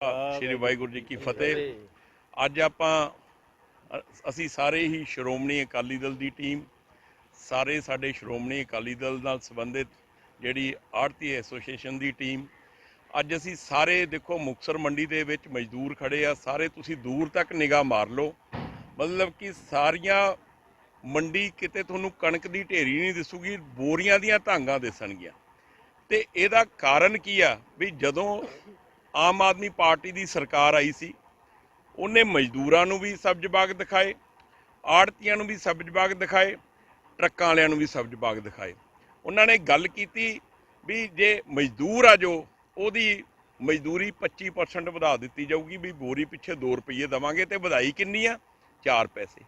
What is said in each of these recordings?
ਸ਼੍ਰੀ ਵਾਹਿਗੁਰੂ ਜੀ ਕੀ ਫਤਿਹ। ਅੱਜ ਆਪਾਂ ਅਸੀਂ ਸਾਰੇ ਹੀ ਸ਼੍ਰੋਮਣੀ ਅਕਾਲੀ ਦਲ ਦੀ ਟੀਮ ਸਾਰੇ ਸਾਡੇ ਸ਼੍ਰੋਮਣੀ ਅਕਾਲੀ ਦਲ ਨਾਲ ਸੰਬੰਧਿਤ ਜਿਹੜੀ ਆੜਤੀ ਐਸੋਸੀਏਸ਼ਨ ਦੀ ਟੀਮ ਅੱਜ ਅਸੀਂ ਸਾਰੇ ਦੇਖੋ ਮੁਕਸਰ ਮੰਡੀ ਦੇ ਵਿੱਚ ਮਜ਼ਦੂਰ ਖੜੇ ਆ ਸਾਰੇ ਤੁਸੀਂ ਦੂਰ ਤੱਕ ਨਿਗਾਹ ਮਾਰ ਲਓ। ਮਤਲਬ ਕਿ ਸਾਰੀਆਂ ਮੰਡੀ ਕਿਤੇ ਤੁਹਾਨੂੰ ਕਣਕ ਦੀ ਢੇਰੀ ਨਹੀਂ ਦਿਸੂਗੀ ਬੋਰੀਆਂ ਦੀਆਂ ਧਾਂਗਾਂ ਦਿਸਣਗੀਆਂ। ਤੇ ਇਹਦਾ ਕਾਰਨ ਕੀ ਆ? ਵੀ ਜਦੋਂ ਆਮ ਆਦਮੀ ਪਾਰਟੀ ਦੀ ਸਰਕਾਰ ਆਈ ਸੀ। ਉਹਨੇ ਮਜ਼ਦੂਰਾਂ ਨੂੰ ਵੀ ਸਬਜ਼ ਬਾਗ ਦਿਖਾਏ, ਆੜਤੀਆਂ ਨੂੰ ਵੀ ਸਬਜ਼ ਬਾਗ ਦਿਖਾਏ, ਟਰੱਕਾਂ ਵਾਲਿਆਂ ਨੂੰ ਵੀ ਸਬਜ਼ ਬਾਗ ਦਿਖਾਏ। ਉਹਨਾਂ ਨੇ ਗੱਲ ਕੀਤੀ ਵੀ ਜੇ ਮਜ਼ਦੂਰ ਆ ਜੋ, ਉਹਦੀ ਮਜ਼ਦੂਰੀ 25% ਵਧਾ ਦਿੱਤੀ ਜਾਊਗੀ ਵੀ ਬੋਰੀ ਪਿੱਛੇ 2 ਰੁਪਏ ਦਵਾਂਗੇ ਤੇ ਵਧਾਈ ਕਿੰਨੀ ਆ? 4 ਪੈਸੇ।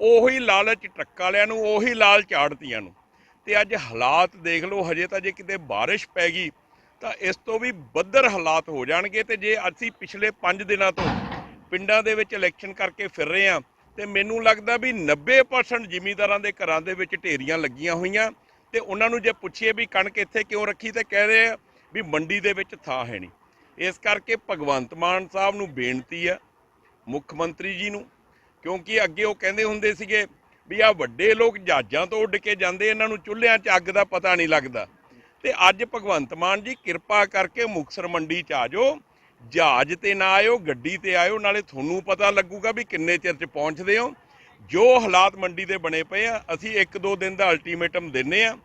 ਉਹੀ ਲਾਲਚ ਟਰੱਕਾਂ ਵਾਲਿਆਂ ਨੂੰ, ਉਹੀ ਲਾਲਚ ਆੜਤੀਆਂ ਨੂੰ। ਤੇ ਅੱਜ ਹਾਲਾਤ ਦੇਖ ਲਓ, ਹਜੇ ਤਾਂ ਜੇ ਕਿਤੇ ਬਾਰਿਸ਼ ਪੈ ਗਈ ਤਾਂ ਇਸ ਤੋਂ ਵੀ ਬੱਦਰ ਹਾਲਾਤ ਹੋ ਜਾਣਗੇ ਤੇ ਜੇ ਅਸੀਂ ਪਿਛਲੇ 5 ਦਿਨਾਂ ਤੋਂ ਪਿੰਡਾਂ ਦੇ ਵਿੱਚ ਇਲੈਕਸ਼ਨ ਕਰਕੇ ਫਿਰ ਰਹੇ ਹਾਂ, ਤੇ ਮੈਨੂੰ ਲੱਗਦਾ ਵੀ 90% ਜ਼ਿਮੀਂਦਾਰਾਂ ਦੇ ਘਰਾਂ ਦੇ ਵਿੱਚ ਢੇਰੀਆਂ ਲੱਗੀਆਂ ਹੋਈਆਂ ਤੇ ਉਹਨਾਂ ਨੂੰ ਜੇ ਪੁੱਛੀਏ ਵੀ ਕਣਕ ਇੱਥੇ ਕਿਉਂ ਰੱਖੀ, ਤੇ ਕਹਿ ਰਹੇ ਆ ਵੀ ਮੰਡੀ ਦੇ ਵਿੱਚ ਥਾਂ ਹੈ ਨਹੀਂ। ਇਸ ਕਰਕੇ ਭਗਵੰਤ ਮਾਨ ਸਾਹਿਬ ਨੂੰ ਬੇਨਤੀ ਆ, ਮੁੱਖ ਮੰਤਰੀ ਜੀ ਨੂੰ, ਕਿਉਂਕਿ ਅੱਗੇ ਉਹ ਕਹਿੰਦੇ ਹੁੰਦੇ ਸੀਗੇ ਵੀ ਆ ਵੱਡੇ ਲੋਕ ਜਹਾਜ਼ਾਂ ਤੋਂ ਉੱਡ ਕੇ ਜਾਂਦੇ, ਇਹਨਾਂ ਨੂੰ ਚੁੱਲ੍ਹਿਆਂ 'ਚ ਅੱਗ ਦਾ ਪਤਾ ਨਹੀਂ ਲੱਗਦਾ। ਤੇ ਅੱਜ ਭਗਵੰਤ ਮਾਨ ਜੀ ਕਿਰਪਾ ਕਰਕੇ ਮੁਕਸਰ ਮੰਡੀ 'ਚ ਆ ਜਾਓ, ਜਹਾਜ਼ ਤੇ ਨਾ ਆਇਓ, ਗੱਡੀ ਤੇ ਆਇਓ, ਨਾਲੇ ਤੁਹਾਨੂੰ ਪਤਾ ਲੱਗੂਗਾ ਵੀ ਕਿੰਨੇ ਚਿਰ 'ਚ ਪਹੁੰਚਦੇ ਹੋ। ਜੋ ਹਾਲਾਤ ਮੰਡੀ ਦੇ ਬਣੇ ਪਏ ਆ, ਅਸੀਂ ਇੱਕ ਦੋ ਦਿਨ ਦਾ ਅਲਟੀਮੇਟਮ ਦਿੰਨੇ ਆ।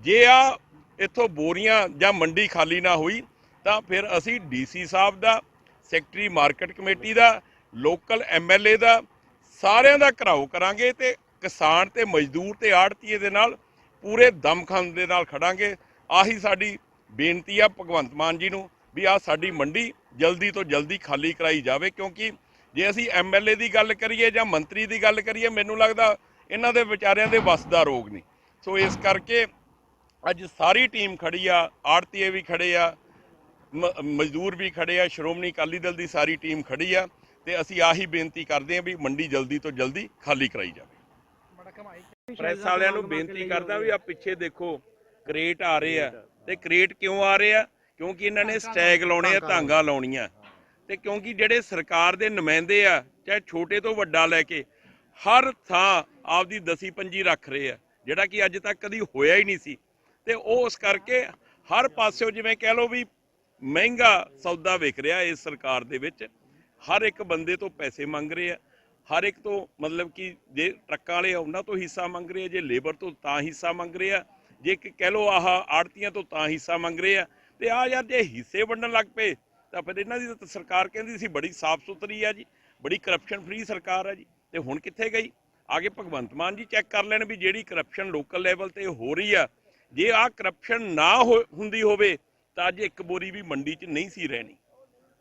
ਜੇ ਆ ਇੱਥੋਂ ਬੋਰੀਆਂ ਜਾਂ ਮੰਡੀ ਖਾਲੀ ਨਾ ਹੋਈ, ਤਾਂ ਫਿਰ ਅਸੀਂ ਡੀਸੀ ਸਾਹਿਬ ਦਾ, ਸੈਕਟਰੀ ਮਾਰਕੀਟ ਕਮੇਟੀ ਦਾ, ਲੋਕਲ ਐਮਐਲਏ ਦਾ, ਸਾਰਿਆਂ ਦਾ ਘਰਾਓ ਕਰਾਂਗੇ ਤੇ ਕਿਸਾਨ ਤੇ ਮਜ਼ਦੂਰ ਤੇ ਆੜਤੀਏ ਦੇ ਨਾਲ ਪੂਰੇ ਦਮਖੰਦ ਦੇ ਨਾਲ ਖੜਾਂਗੇ। ਆਹੀ ਸਾਡੀ ਬੇਨਤੀ ਆ ਭਗਵੰਤ ਮਾਨ ਜੀ ਨੂੰ ਵੀ ਆ ਸਾਡੀ ਮੰਡੀ ਜਲਦੀ ਤੋਂ ਜਲਦੀ ਖਾਲੀ ਕਰਾਈ ਜਾਵੇ ਕਿਉਂਕਿ ਜੇ ਅਸੀਂ ਐਮਐਲਏ ਦੀ ਗੱਲ ਕਰੀਏ ਜਾਂ ਮੰਤਰੀ ਦੀ ਗੱਲ ਕਰੀਏ ਮੈਨੂੰ ਲੱਗਦਾ ਇਹਨਾਂ ਦੇ ਵਿਚਾਰਿਆਂ ਦੇ ਵੱਸ ਦਾ ਰੋਗ ਨਹੀਂ। ਸੋ ਇਸ ਕਰਕੇ ਅੱਜ ਸਾਰੀ ਟੀਮ ਖੜੀ ਆ ਆੜਤੀਏ ਵੀ ਖੜੇ ਆ ਮ- ਮਜ਼ਦੂਰ ਵੀ ਖੜੇ ਆ ਸ਼੍ਰੋਮਣੀ ਅਕਾਲੀ ਦਲ ਦੀ ਸਾਰੀ ਟੀਮ ਖੜੀ ਆ ਤੇ ਅਸੀਂ ਆਹੀ ਬੇਨਤੀ ਕਰਦੇ ਆ ਵੀ ਮੰਡੀ ਜਲਦੀ ਤੋਂ ਜਲਦੀ ਖਾਲੀ ਕਰਾਈ ਜਾਵੇ। ਪ੍ਰੈਸ ਵਾਲਿਆਂ ਨੂੰ ਬੇਨਤੀ ਕਰਦਾ ਵੀ ਆ ਪਿੱਛੇ ਦੇਖੋ ਕ੍ਰੇਟ ਆ ਰਹੇ ਆ। ਤੇ ਕ੍ਰੇਟ ਕਿਉਂ ਆ ਰਹੇ ਆ? ਕਿਉਂਕਿ ਇਹਨਾਂ ਨੇ ਸਟੈਗ ਲਾਉਣੇ ਆ ਧਾਂਗਾ ਲਾਉਣੀਆਂ। ਤੇ ਕਿਉਂਕਿ ਜਿਹੜੇ ਸਰਕਾਰ ਦੇ ਨੁਮਾਇੰਦੇ ਆ ਚਾਹੇ ਛੋਟੇ ਤੋਂ ਵੱਡਾ ਲੈ ਕੇ ਹਰ ਥਾਂ ਆਪਦੀ ਦਸੀ ਪੰਜੀ ਰੱਖ ਰਹੇ ਆ। ਜਿਹੜਾ ਕਿ ਅੱਜ ਤੱਕ ਕਦੀ ਹੋਇਆ ਹੀ ਨਹੀਂ ਸੀ। ਤੇ ਉਹ ਉਸ ਕਰਕੇ ਹਰ ਪਾਸਿਓਂ ਜਿਵੇਂ ਕਹਿ ਲਓ ਵੀ ਮਹਿੰਗਾ ਸੌਦਾ ਵਿਕ ਰਿਹਾ ਇਸ ਸਰਕਾਰ ਦੇ ਵਿੱਚ ਹਰ ਇੱਕ ਬੰਦੇ ਤੋਂ ਪੈਸੇ ਮੰਗ ਰਹੇ ਆ। ਹਰ ਇੱਕ ਤੋਂ ਮਤਲਬ ਕਿ ਜੇ ਟਰੱਕਾਂ ਵਾਲੇ ਆ ਉਹਨਾਂ ਤੋਂ ਹਿੱਸਾ ਮੰਗ ਰਹੇ ਆ ਜੇ ਲੇਬਰ ਤੋਂ ਤਾਂ ਹਿੱਸਾ ਮੰਗ ਰਹੇ ਆ। ਜੇ ਕਿ ਕਹਿ ਲਓ ਆਹ ਆੜਤੀਆਂ ਤੋਂ ਤਾਂ ਹਿੱਸਾ ਮੰਗ ਰਹੇ ਆ, ਤੇ ਆ ਯਾਰ ਜੇ ਹਿੱਸੇ ਵੰਡਣ ਲੱਗ ਪਏ, ਤਾਂ ਫਿਰ ਇਹਨਾਂ ਦੀ ਤਾਂ ਸਰਕਾਰ ਕਹਿੰਦੀ ਸੀ ਬੜੀ ਸਾਫ਼ ਸੁਥਰੀ ਆ ਜੀ, ਬੜੀ ਕਰਪਸ਼ਨ ਫ੍ਰੀ ਸਰਕਾਰ ਆ ਜੀ, ਤੇ ਹੁਣ ਕਿੱਥੇ ਗਈ? ਆਗੇ ਭਗਵੰਤ ਮਾਨ ਜੀ ਚੈੱਕ ਕਰ ਲੈਣ ਵੀ ਜਿਹੜੀ ਕਰਪਸ਼ਨ ਲੋਕਲ ਲੈਵਲ ਤੇ ਹੋ ਰਹੀ ਆ, ਜੇ ਆ ਕਰਪਸ਼ਨ ਨਾ ਹੋ- ਹੁੰਦੀ ਹੋਵੇ, ਤਾਂ ਅੱਜ ਇੱਕ ਬੋਰੀ ਵੀ ਮੰਡੀ 'ਚ ਨਹੀਂ ਸੀ ਰਹਿਣੀ।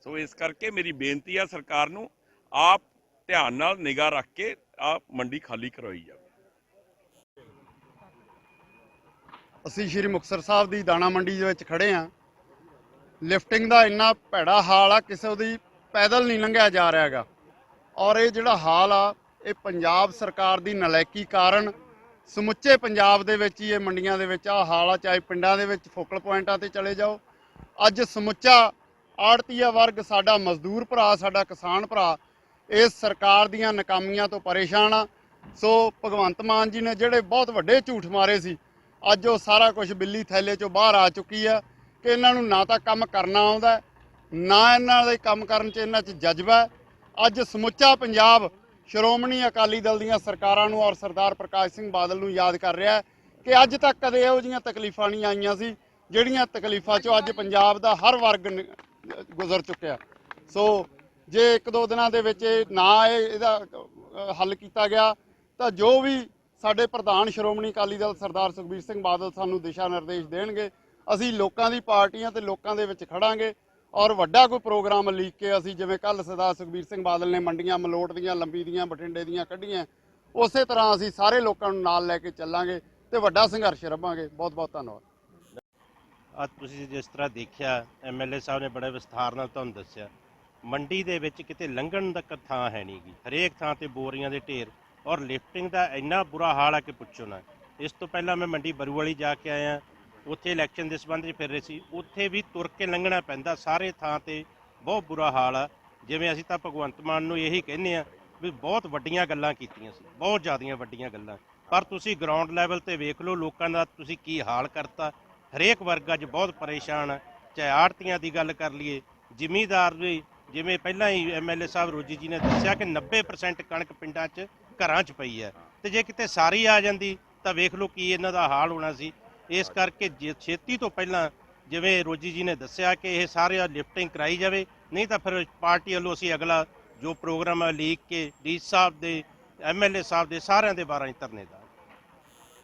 ਸੋ ਇਸ ਕਰਕੇ ਮੇਰੀ ਬੇਨਤੀ ਆ ਸਰਕਾਰ ਨੂੰ, ਆਪ ਧਿਆਨ ਨਾਲ ਨਿਗਾਹ ਰੱਖ ਕੇ ਆ ਮੰਡੀ ਖਾਲੀ ਕਰਵਾਈ ਜਾਵੇ। ਅਸੀਂ ਸ਼੍ਰੀ ਮੁਕਤਸਰ ਸਾਹਿਬ ਦੀ ਦਾਣਾ ਮੰਡੀ ਦੇ ਵਿੱਚ ਖੜੇ ਆਂ ਲਿਫਟਿੰਗ ਦਾ ਇੰਨਾ ਭੈੜਾ ਹਾਲ ਆ, ਕਿਸੇ ਦੀ ਪੈਦਲ ਨਹੀਂ ਲੰਘਿਆ ਜਾ ਰਿਹਾ ਹੈਗਾ। ਔਰ ਇਹ ਜਿਹੜਾ ਹਾਲ ਆ, ਇਹ ਪੰਜਾਬ ਸਰਕਾਰ ਦੀ ਨਲਾਇਕੀ ਕਾਰਨ ਸਮੁੱਚੇ ਪੰਜਾਬ ਦੇ ਵਿੱਚ ਹੀ ਇਹ ਮੰਡੀਆਂ ਦੇ ਵਿੱਚ ਆ ਹਾਲ ਆ, ਚਾਹੇ ਪਿੰਡਾਂ ਦੇ ਵਿੱਚ ਫੋਕਲ ਪੁਆਇੰਟਾਂ ਤੇ ਚਲੇ ਜਾਓ। ਅੱਜ ਸਮੁੱਚਾ ਆੜਤੀਆ ਵਰਗ ਸਾਡਾ ਮਜ਼ਦੂਰ ਭਰਾ, ਸਾਡਾ ਕਿਸਾਨ ਭਰਾ, ਇਸ ਸਰਕਾਰ ਦੀਆਂ ਨਾਕਾਮੀਆਂ ਤੋਂ ਪਰੇਸ਼ਾਨ ਆ। ਸੋ ਭਗਵੰਤ ਮਾਨ ਜੀ ਨੇ ਜਿਹੜੇ ਬਹੁਤ ਵੱਡੇ ਝੂਠ ਮਾਰੇ ਸੀ ਅੱਜ ਉਹ ਸਾਰਾ ਕੁਝ ਬਿੱਲੀ ਥੈਲੇ ਚੋਂ ਬਾਹਰ ਆ ਚੁੱਕੀ ਆ ਕਿ ਇਹਨਾਂ ਨੂੰ ਨਾ ਤਾਂ ਕੰਮ ਕਰਨਾ ਆਉਂਦਾ, ਨਾ ਇਹਨਾਂ ਦੇ ਕੰਮ ਕਰਨ 'ਚ ਇਹਨਾਂ 'ਚ ਜਜ਼ਬਾ ਅੱਜ ਸਮੁੱਚਾ ਪੰਜਾਬ ਸ਼੍ਰੋਮਣੀ ਅਕਾਲੀ ਦਲ ਦੀਆਂ ਸਰਕਾਰਾਂ ਨੂੰ ਔਰ ਸਰਦਾਰ ਪ੍ਰਕਾਸ਼ ਸਿੰਘ ਬਾਦਲ ਨੂੰ ਯਾਦ ਕਰ ਰਿਹਾ ਹੈ ਕਿ ਅੱਜ ਤੱਕ ਕਦੇ ਇਹੋ ਜਿਹੀਆਂ ਤਕਲੀਫਾਂ ਨਹੀਂ ਆਈਆਂ ਸੀ ਜਿਹੜੀਆਂ ਤਕਲੀਫਾਂ 'ਚੋਂ ਅੱਜ ਪੰਜਾਬ ਦਾ ਹਰ ਵਰਗ ਗੁਜ਼ਰ ਚੁੱਕਿਆ। ਸੋ ਜੇ ਇੱਕ ਦੋ ਦਿਨਾਂ ਦੇ ਵਿੱਚ ਇਹ ਨਾ ਇਹ ਇਹਦਾ ਹੱਲ ਕੀਤਾ ਗਿਆ, ਤਾਂ ਜੋ ਵੀ ਸਾਡੇ ਪ੍ਰਧਾਨ ਸ਼੍ਰੋਮਣੀ ਅਕਾਲੀ ਦਲ ਸਰਦਾਰ ਸੁਖਬੀਰ ਸਿੰਘ ਬਾਦਲ ਸਾਨੂੰ ਦਿਸ਼ਾ ਨਿਰਦੇਸ਼ ਦੇਣਗੇ। ਅਸੀਂ ਲੋਕਾਂ ਦੀ ਪਾਰਟੀਆਂ ਤੇ ਲੋਕਾਂ ਦੇ ਵਿੱਚ ਖੜਾਂਗੇ ਔਰ ਵੱਡਾ ਕੋਈ ਪ੍ਰੋਗਰਾਮ ਲੀਕ ਕੇ ਅਸੀਂ ਜਿਵੇਂ ਕੱਲ ਸਰਦਾਰ ਸੁਖਬੀਰ ਸਿੰਘ ਬਾਦਲ ਨੇ ਮੰਡੀਆਂ, ਮਲੋਟ ਦੀਆਂ, ਲੰਬੀ ਦੀਆਂ, ਬਠਿੰਡੇ ਦੀਆਂ ਕੱਢੀਆਂ, ਉਸੇ ਤਰ੍ਹਾਂ ਅਸੀਂ ਸਾਰੇ ਲੋਕਾਂ ਨੂੰ ਨਾਲ ਲੈ ਕੇ ਚੱਲਾਂਗੇ ਤੇ ਵੱਡਾ ਸੰਘਰਸ਼ ਰੱਬਾਂਗੇ। ਬਹੁਤ ਬਹੁਤ ਧੰਨਵਾਦ। ਅੱਜ ਤੁਸੀਂ ਜਿਸ ਤਰ੍ਹਾਂ ਦੇਖਿਆ ਐਮਐਲਏ ਸਾਹਿਬ ਨੇ ਬੜੇ ਵਿਸਥਾਰ ਨਾਲ ਤੁਹਾਨੂੰ ਦੱਸਿਆ। ਮੰਡੀ ਦੇ ਵਿੱਚ ਕਿਤੇ ਲੰਘਣ ਤੱਕ ਥਾਂ ਹੈ ਨਹੀਂਗੀ ਹਰੇਕ ਥਾਂ ਤੇ ਬੋਰੀਆਂ ਦੇ ਢੇਰ ਔਰ ਲਿਫਟਿੰਗ ਦਾ ਇੰਨਾ ਬੁਰਾ ਹਾਲ ਆ ਕਿ ਪੁੱਛੋ ਨਾ। ਇਸ ਤੋਂ ਪਹਿਲਾਂ ਮੈਂ ਮੰਡੀ ਬਰੂਵਾਲੀ ਜਾ ਕੇ ਆਇਆ। ਉੱਥੇ ਇਲੈਕਸ਼ਨ ਦੇ ਸੰਬੰਧ 'ਚ ਫਿਰ ਰਹੇ ਸੀ। ਉੱਥੇ ਵੀ ਤੁਰ ਕੇ ਲੰਘਣਾ ਪੈਂਦਾ, ਸਾਰੇ ਥਾਂ ਤੇ ਬਹੁਤ ਬੁਰਾ ਹਾਲ ਆ। ਜਿਵੇਂ ਅਸੀਂ ਤਾਂ ਭਗਵੰਤ ਮਾਨ ਨੂੰ ਇਹੀ ਕਹਿੰਦੇ ਆ ਵੀ ਬਹੁਤ ਵੱਡੀਆਂ ਗੱਲਾਂ ਕੀਤੀਆਂ ਸੀ, ਬਹੁਤ ਜ਼ਿਆਦੀਆਂ ਵੱਡੀਆਂ ਗੱਲਾਂ। ਪਰ ਤੁਸੀਂ ਗਰਾਊਂਡ ਲੈਵਲ ਤੇ ਵੇਖ ਲਓ ਲੋਕਾਂ ਦਾ ਤੁਸੀਂ ਕੀ ਹਾਲ ਕਰਤਾ। ਹਰੇਕ ਵਰਗ ਅੱਜ ਬਹੁਤ ਪਰੇਸ਼ਾਨ ਆ। ਚਾਹੇ ਆੜਤੀਆਂ ਦੀ ਗੱਲ ਕਰ ਲਈਏ, ਜ਼ਿਮੀਦਾਰ ਵੀ ਜਿਵੇਂ ਪਹਿਲਾਂ ਹੀ ਐਮਐਲਏ ਸਾਹਿਬ ਰੋਜੀ ਜੀ ਨੇ ਦੱਸਿਆ ਕਿ 90% ਕਣਕ ਪਿੰਡਾਂ 'ਚ ਘਰਾਂ 'ਚ ਪਈ ਹੈ। ਤੇ ਜੇ ਕਿਤੇ ਸਾਰੀ ਆ ਜਾਂਦੀ ਤਾਂ ਵੇਖ ਲਓ ਕੀ ਇਹਨਾਂ ਦਾ ਹਾਲ ਹੋਣਾ ਸੀ। ਇਸ ਕਰਕੇ ਜੇ ਛੇਤੀ ਤੋਂ ਪਹਿਲਾਂ ਜਿਵੇਂ ਰੋਜੀ ਜੀ ਨੇ ਦੱਸਿਆ ਕਿ ਇਹ ਸਾਰੇ ਲਿਫਟਿੰਗ ਕਰਾਈ ਜਾਵੇ ਨਹੀਂ ਤਾਂ ਫਿਰ ਪਾਰਟੀ ਵੱਲੋਂ ਅਸੀਂ ਅਗਲਾ ਜੋ ਪ੍ਰੋਗਰਾਮ ਹੈ ਲੀਕ ਕੇ ਡੀ ਸਾਹਿਬ ਦੇ ਐਮਐਲਏ ਸਾਹਿਬ ਦੇ ਸਾਰਿਆਂ ਦੇ ਬਾਰਾਂ 'ਚ ਧਰਨੇ ਦਾ।